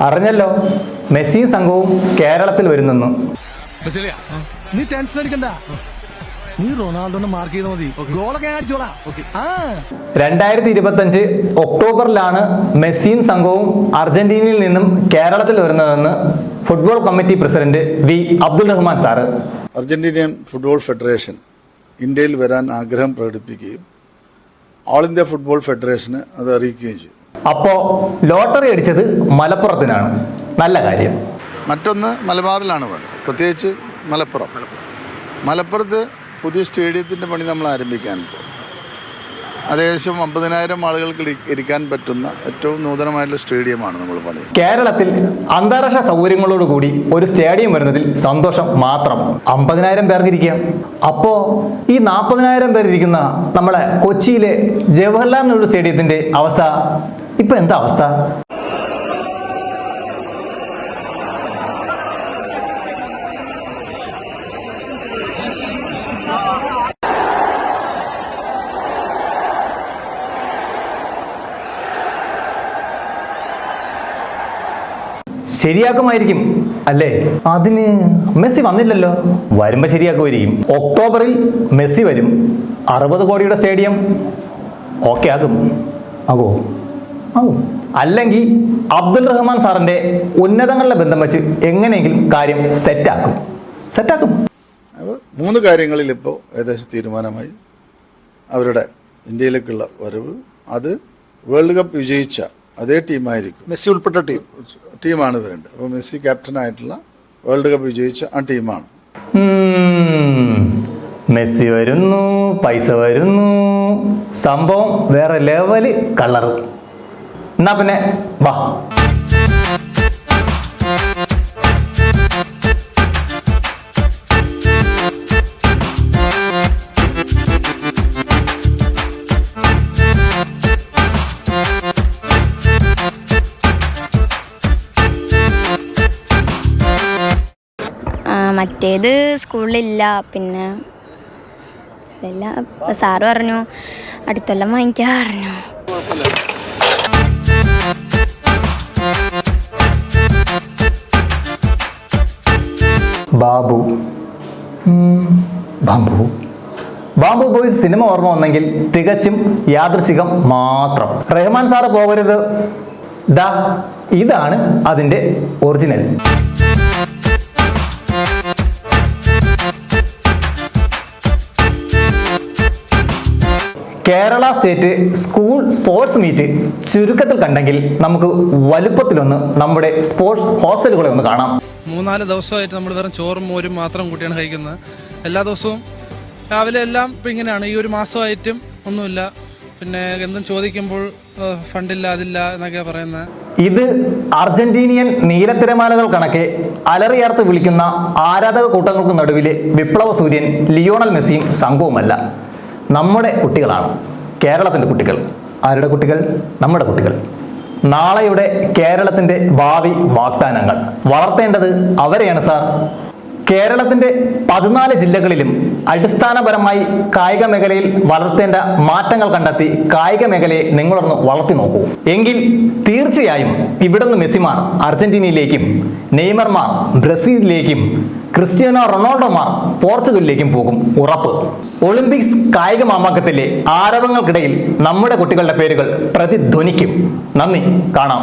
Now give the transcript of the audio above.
അറിഞ്ഞല്ലോ Messi സംഘവും കേരളത്തിൽ വരുന്നെന്ന്. നീ ടെൻഷൻ അടിക്കണ്ട. നീ റൊണാൾഡോനെ മാർക്ക് ചെയ്താൽ മതി. ഗോളൊക്കെ അടിച്ചോളാം. ആ. രണ്ടായിരത്തി ഇരുപത്തഞ്ച് ഒക്ടോബറിലാണ് മെസ്സിയും സംഘവും അർജന്റീനയിൽ നിന്നും കേരളത്തിൽ വരുന്നതെന്ന് football committee president V Abdul Rahman sir. Argentinian football federation ഇന്ത്യയിൽ വരാൻ ആഗ്രഹം പ്രകടിപ്പിക്കുകയും ഓൾ ഇന്ത്യ ഫുട്ബോൾ ഫെഡറേഷന് അത് അറിയിക്കുകയും ചെയ്തു. അപ്പോ ലോട്ടറി അടിച്ചത് മലപ്പുറത്തിനാണ്. നല്ല കാര്യം. മറ്റൊന്ന് മലബാറിലാണ് പ്രത്യേകിച്ച് മലപ്പുറം. മലപ്പുറത്ത് പുതിയ സ്റ്റേഡിയത്തിന്റെ പണി നമ്മൾ ആരംഭിക്കാൻ പോകും. ഏകദേശം അമ്പതിനായിരം ആളുകൾക്ക് ഇരിക്കാൻ പറ്റുന്ന ഏറ്റവും നൂതനമായിട്ടുള്ള സ്റ്റേഡിയമാണ് നമ്മൾ പണി കേരളത്തിൽ അന്താരാഷ്ട്ര സൗകര്യങ്ങളോട് കൂടി ഒരു സ്റ്റേഡിയം വരുന്നതിൽ സന്തോഷം മാത്രം. അമ്പതിനായിരം പേർക്ക് ഇരിക്കാം അപ്പോ ഈ നാൽപ്പതിനായിരം പേർ ഇരിക്കുന്ന നമ്മളെ കൊച്ചിയിലെ ജവഹർലാൽ നെഹ്റു സ്റ്റേഡിയത്തിന്റെ അവസ്ഥ ഇപ്പൊ എന്താ അവസ്ഥ? ശരിയാക്കുമായിരിക്കും അല്ലേ? അതിന് മെസ്സി വന്നില്ലല്ലോ. വരുമ്പോ ശരിയാക്കുമായിരിക്കും. ഒക്ടോബറിൽ മെസ്സി വരും. അറുപത് കോടിയുടെ സ്റ്റേഡിയം ഓക്കെ ആകും. ആകോ? ആകും അല്ലെങ്കിൽ അബ്ദുൽ റഹ്മാൻ സാറിന്റെ ഉന്നതങ്ങളുടെ ബന്ധം വെച്ച് എങ്ങനെയെങ്കിലും കാര്യം സെറ്റാക്കും. സെറ്റാക്കും. മൂന്ന് കാര്യങ്ങളിൽ ഇപ്പോൾ ഏകദേശം തീരുമാനമായി. അവരുടെ ഇന്ത്യയിലേക്കുള്ള വരവ് അത് വേൾഡ് കപ്പ് വിജയിച്ച അതേ ടീമായിരിക്കും. മെസ്സി ഉൾപ്പെട്ട ടീം. ടീമാണ് വരേണ്ടത് അപ്പോൾ മെസ്സി ക്യാപ്റ്റനായിട്ടുള്ള വേൾഡ് കപ്പ് വിജയിച്ച ആ ടീമാണ്. മെസ്സി വരുന്നു പൈസ വരുന്നു. സംഭവം വേറെ ലെവൽ കളറ്. എന്നാ പിന്നെ വാ. മറ്റേത് സ്കൂളിലില്ല പിന്നെ സാറ് പറഞ്ഞു അടുത്തൊല്ലം വാങ്ങിക്കാൻ പറഞ്ഞു. ബാബു. ബാബു. ബാബു ബോയ്സ് സിനിമ ഓർമ്മ വന്നെങ്കിൽ തികച്ചും യാദൃശികം മാത്രം. റഹ്മാൻ സാറ് പോകരുത്. ദാ ഇതാണ് അതിന്റെ original. Kerala state school sports meet ചുരുക്കത്തിൽ കണ്ടെങ്കിൽ നമുക്ക് വലുപ്പത്തിലൊന്ന് നമ്മുടെ സ്പോർട്സ് ഹോസ്റ്റലുകളെ ഒന്ന് കാണാം. മൂന്നാൽ ദിവസമായിട്ട് നമ്മൾ വെറും ചോറും മോരും മാത്രം കൂട്ടിയാണ് കഴിക്കുന്നത്. എല്ലാ ദിവസവും രാവിലെ എല്ലാം ഇപ്പം ഇങ്ങനെയാണ്. ഈ ഒരു മാസമായിട്ടും ഒന്നുമില്ല. പിന്നെ എന്തും ചോദിക്കുമ്പോൾ ഫണ്ടില്ല അതില്ല എന്നൊക്കെയാണ് പറയുന്നത്. ഇത് അർജന്റീനിയൻ നീലത്തിരമാലകൾ കണക്കെ അലറിയാർത്ത് വിളിക്കുന്ന ആരാധക കൂട്ടങ്ങൾക്ക് നടുവിലെ വിപ്ലവ സൂര്യൻ ലിയോണൽ മെസ്സിയും സംഘവുമല്ല. നമ്മുടെ കുട്ടികളാണ്. കേരളത്തിന്റെ കുട്ടികൾ. ആരുടെ കുട്ടികൾ? നമ്മുടെ കുട്ടികൾ. നാളെയുടെ കേരളത്തിന്റെ ഭാവി വാഗ്ദാനങ്ങൾ. വളർത്തേണ്ടത് അവരെയാണ് സാർ. കേരളത്തിന്റെ പതിനാല് ജില്ലകളിലും അടിസ്ഥാനപരമായി കായിക മേഖലയിൽ വളർത്തേണ്ട മാറ്റങ്ങൾ കണ്ടെത്തി കായിക മേഖലയെ നിങ്ങളൊന്ന് വളർത്തി നോക്കൂ. എങ്കിൽ തീർച്ചയായും ഇവിടുന്ന് മെസ്സിമാർ അർജന്റീനയിലേക്കും നെയ്മർമാർ ബ്രസീലിലേക്കും ക്രിസ്ത്യാനോ റൊണാൾഡോമാർ പോർച്ചുഗലിലേക്കും പോകും ഉറപ്പ്. ഒളിമ്പിക്സ് കായിക മാമാക്കത്തിലെ ആരവങ്ങൾക്കിടയിൽ നമ്മുടെ കുട്ടികളുടെ പേരുകൾ പ്രതിധ്വനിക്കും. നന്ദി. കാണാം.